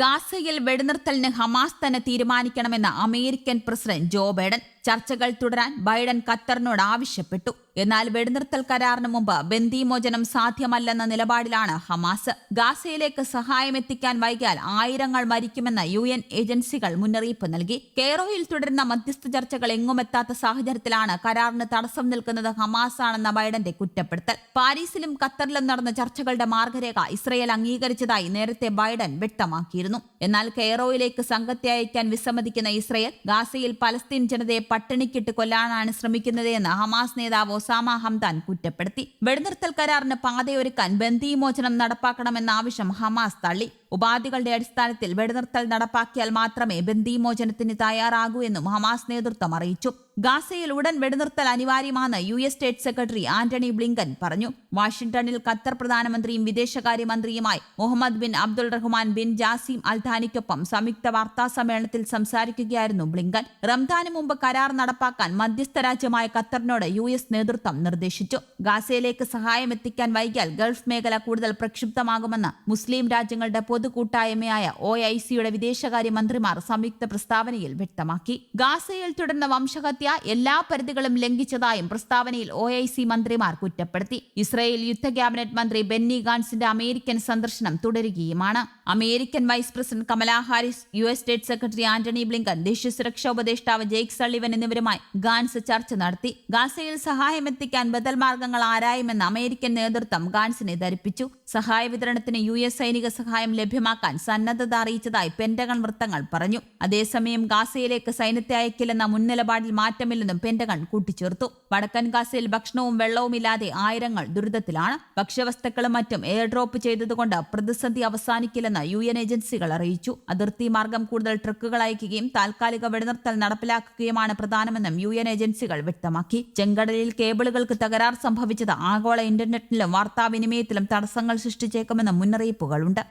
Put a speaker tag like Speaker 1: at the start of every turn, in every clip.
Speaker 1: ഗാസയിൽ വെടിനിർത്തലിന് ഹമാസ് തന്നെ തീരുമാനിക്കണമെന്ന് അമേരിക്കൻ പ്രസിഡന്റ് ജോ ബൈഡൻ. ചർച്ചകൾ തുടരാൻ ബൈഡൻ ഖത്തറിനോട് ആവശ്യപ്പെട്ടു. എന്നാൽ വെടിനിർത്തൽ കരാറിന് മുമ്പ് ബന്ദിമോചനം സാധ്യമല്ലെന്ന നിലപാടിലാണ് ഹമാസ്. ഗാസയിലേക്ക് സഹായം എത്തിക്കാൻ വൈകിയാൽ ആയിരങ്ങൾ മരിക്കുമെന്ന് യു എൻ ഏജൻസികൾ മുന്നറിയിപ്പ് നൽകി. കെയ്റോയിൽ തുടരുന്ന മധ്യസ്ഥ ചർച്ചകൾ എങ്ങുമെത്താത്ത സാഹചര്യത്തിലാണ് കരാറിന് തടസ്സം നിൽക്കുന്നത് ഹമാസ് ആണെന്ന ബൈഡന്റെ കുറ്റപ്പെടുത്തൽ. പാരീസിലും ഖത്തറിലും നടന്ന ചർച്ചകളുടെ മാർഗരേഖ ഇസ്രയേൽ അംഗീകരിച്ചതായി നേരത്തെ ബൈഡൻ വ്യക്തമാക്കിയിരുന്നു. എന്നാൽ കെയ്റോയിലേക്ക് സംഘത്തെ അയക്കാൻ വിസമ്മതിക്കുന്ന ഇസ്രയേൽ ഗാസയിൽ പലസ്തീൻ ജനതയെ പട്ടിണിക്കിട്ട് കൊല്ലാനാണ് ശ്രമിക്കുന്നതെന്ന് ഹമാസ് നേതാവ് ഒസാമ ഹംദാൻ കുറ്റപ്പെടുത്തി. വെടിനിർത്തൽ കരാറിന് പാതയൊരുക്കാൻ ബന്ദിമോചനം നടപ്പാക്കണമെന്ന ആവശ്യം ഹമാസ് തള്ളി. ഉപാധികളുടെ അടിസ്ഥാനത്തിൽ വെടിനിർത്തൽ നടപ്പാക്കിയാൽ മാത്രമേ ബന്ദിമോചനത്തിന് തയ്യാറാകൂ എന്നും ഹമാസ് നേതൃത്വം അറിയിച്ചു. ഗാസയിൽ ഉടൻ വെടിനിർത്തൽ അനിവാര്യമാണെന്ന് U S state secretary Antony Blinken പറഞ്ഞു. വാഷിംഗ്ടണിൽ ഖത്തർ പ്രധാനമന്ത്രിയും വിദേശകാര്യമന്ത്രിയുമായി Muhammad bin Abdul Rahman bin Jassim അൽധാനിക്കൊപ്പം സംയുക്ത വാർത്താ സമ്മേളനത്തിൽ സംസാരിക്കുകയായിരുന്നു ബ്ലിങ്കൻ. റംദാന് മുമ്പ് കരാർ നടപ്പാക്കാൻ മധ്യസ്ഥ രാജ്യമായ ഖത്തറിനോട് യു എസ് നേതൃത്വം നിർദ്ദേശിച്ചു. ഗാസയിലേക്ക് സഹായം എത്തിക്കാൻ വൈകിയാൽ ഗൾഫ് മേഖല കൂടുതൽ പ്രക്ഷുബ്ധമാകുമെന്ന് മുസ്ലിം രാജ്യങ്ങളുടെ പൊതുകൂട്ടായ്മയായ ഒ ഐ സിയുടെ വിദേശകാര്യമന്ത്രിമാർ സംയുക്ത പ്രസ്താവനയിൽ വ്യക്തമാക്കി. ഗാസയിൽ തുടർന്ന വംശഹത്യ എല്ലാ പരിധികളും ലംഘിച്ചതായും പ്രസ്താവനയിൽ ഒ ഐ സി മന്ത്രിമാർ കുറ്റപ്പെടുത്തി. ഇസ്രയേൽ യുദ്ധ ക്യാബിനറ്റ് മന്ത്രി ബെന്നി ഗാൻസിന്റെ അമേരിക്കൻ സന്ദർശനം തുടരുകയുമാണ്. American vice president Kamala Harris U S state secretary Antony Blinken ദേശീയ സുരക്ഷാ ഉപദേഷ്ടാവ് ജെയ്ക് സള്ളിവൻ എന്നിവരുമായി ഗാൻസ് ചർച്ച നടത്തി. ഗാസയിൽ സഹായമെത്തിക്കാൻ ബദൽ മാർഗങ്ങൾ ആരായുമെന്ന് അമേരിക്കൻ നേതൃത്വം ഗാൻസിനെ ധരിപ്പിച്ചു. സഹായ വിതരണത്തിന് യു എസ് സൈനിക സഹായം ലഭ്യമാക്കാൻ സന്നദ്ധത അറിയിച്ചതായി പെന്റഗൺ വൃത്തങ്ങൾ പറഞ്ഞു. അതേസമയം ഗാസയിലേക്ക് സൈന്യത്തെ അയക്കില്ലെന്ന മുൻനിലപാടിൽ മാറ്റമില്ലെന്നും പെന്റഗൺ കൂട്ടിച്ചേർത്തു. വടക്കൻ ഗാസയിൽ ഭക്ഷണവും വെള്ളവും ഇല്ലാതെ ആയിരങ്ങൾ ദുരിതത്തിലാണ്. ഭക്ഷ്യവസ്തുക്കളും മറ്റും എയർ ഡ്രോപ്പ് ചെയ്തതുകൊണ്ട് പ്രതിസന്ധി അവസാനിക്കില്ലെന്ന് യു എൻ ഏജൻസികൾ അറിയിച്ചു. അതിർത്തി മാർഗം കൂടുതൽ ട്രക്കുകൾ അയക്കുകയും താൽക്കാലിക വെടിനിർത്തൽ നടപ്പിലാക്കുകയുമാണ് പ്രധാനമെന്നും യു എൻ ഏജൻസികൾ വ്യക്തമാക്കി. ചെങ്കടലിൽ കേബിളുകൾക്ക് തകരാർ സംഭവിച്ചത് ആഗോള ഇന്റർനെറ്റിലും വാർത്താവിനിമയത്തിലും തടസ്സങ്ങൾ സൃഷ്ടിച്ചേക്കുമെന്ന് മുന്നറിയിപ്പുകളുണ്ട്.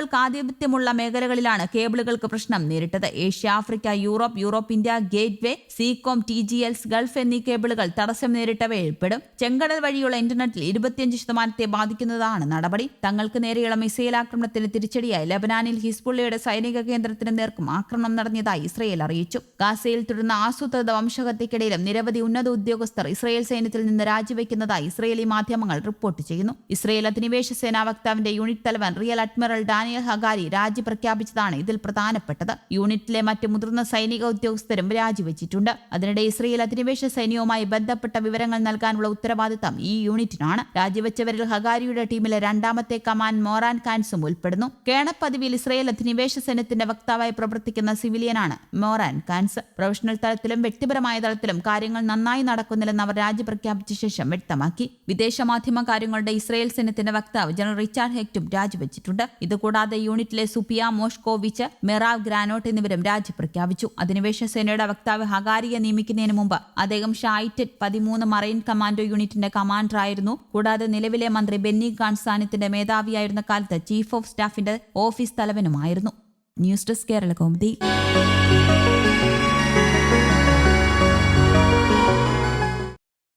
Speaker 1: ഹൂതികൾക്ക് ആധിപത്യമുള്ള മേഖലകളിലാണ് കേബിളുകൾക്ക് പ്രശ്നം നേരിട്ടത്. Asia Africa Europe Europe India gateway Seacom T G else Gulf എന്നീ കേബിളുകൾ തടസ്സം നേരിട്ടവയിൽ പെടും ചെങ്കടൽ വഴിയുള്ള ഇന്റർനെറ്റിൽ ഇരുപത്തിയഞ്ച് ശതമാനത്തെ ബാധിക്കുന്നതാണ് നടപടി. തങ്ങൾക്ക് നേരെയുള്ള മിസൈൽ ആക്രമണത്തിന് തിരിച്ചടിയായി ലബനാനിൽ ഹിസ്ബുള്ളയുടെ സൈനിക കേന്ദ്രത്തിന് നേർക്കും ആക്രമണം നടന്നതായി ഇസ്രയേൽ അറിയിച്ചു. ഗാസയിൽ തുടർന്ന ആസൂത്രിത വംശഹത്യക്കിടയിലും നിരവധി ഉന്നത ഉദ്യോഗസ്ഥർ ഇസ്രയേൽ സൈന്യത്തിൽ നിന്ന് രാജിവെക്കുന്നതായി ഇസ്രയേലി മാധ്യമങ്ങൾ റിപ്പോർട്ട് ചെയ്യുന്നു. ഇസ്രയേൽ അധിനിവേശ സേനാ വക്താവിന്റെ യൂണിറ്റ് തലവൻ റിയൽ അഡ്മിറൽ ഡാനിയൽ ഹഗാരി രാജി പ്രഖ്യാപിച്ചതാണ് ഇതിൽ പ്രധാനപ്പെട്ടത്. യൂണിറ്റിലെ മറ്റ് മുതിർന്ന സൈനിക ഉദ്യോഗസ്ഥരും രാജിവെച്ചിട്ടുണ്ട്. അതിനിടെ ഇസ്രയേൽ അധിനിവേശ സൈന്യവുമായി ബന്ധപ്പെട്ട വിവരങ്ങൾ നൽകാനുള്ള ഉത്തരവാദിത്തം ഈ യൂണിറ്റിനാണ്. രാജിവെച്ചവരിൽ ഹഗാരിയുടെ ടീമിലെ രണ്ടാമത്തെ കമാൻഡ് മോറാൻ കാൻസും ഉൾപ്പെടുന്നു. കേണപ്പതിവിൽ ഇസ്രയേൽ അധിനിവേശ സൈന്യത്തിന്റെ വക്താവായി പ്രവർത്തിക്കുന്ന സിവിലിയനാണ് മോറാൻ കാൻസ്. പ്രൊഫഷണൽ തലത്തിലും വ്യക്തിപരമായ തലത്തിലും കാര്യങ്ങൾ നന്നായി നടക്കുന്നില്ലെന്ന് അവർ രാജി പ്രഖ്യാപിച്ച ശേഷം വ്യക്തമാക്കി. വിദേശ മാധ്യമ കാര്യങ്ങളുടെ ഇസ്രയേൽ സൈന്യത്തിന്റെ വക്താവ് ജനറൽ റിച്ചാർഡ് ഹെക്റ്റും രാജിവെച്ചിട്ടുണ്ട്. ഇതുകൂടാതെ യൂണിറ്റിലെ സുപിയ മോഷ്കോവിച്ച് മെറാവ് ഗ്രാനോട്ട് എന്നിവരും രാജി പ്രഖ്യാപിച്ചു. അധിനിവേശ സേനയുടെ വക്താവ് ഹഗാരിയെ നിയമിക്കുന്നതിന് മുമ്പ് അദ്ദേഹം ഷായിറ്റഡ് പതിമൂന്ന് മറൈൻ കമാൻഡോ യൂണിറ്റിന്റെ കമാൻഡറായിരുന്നു. കൂടാതെ നിലവിലെ മന്ത്രി ബെന്നി ഗാൻസാനിത്തിന്റെ മേധാവിയായിരുന്ന കാലത്ത് ചീഫ് ഓഫ് സ്റ്റാഫിന്റെ office തലവനുമായിരുന്നു. News desk Kerala Kaumudi.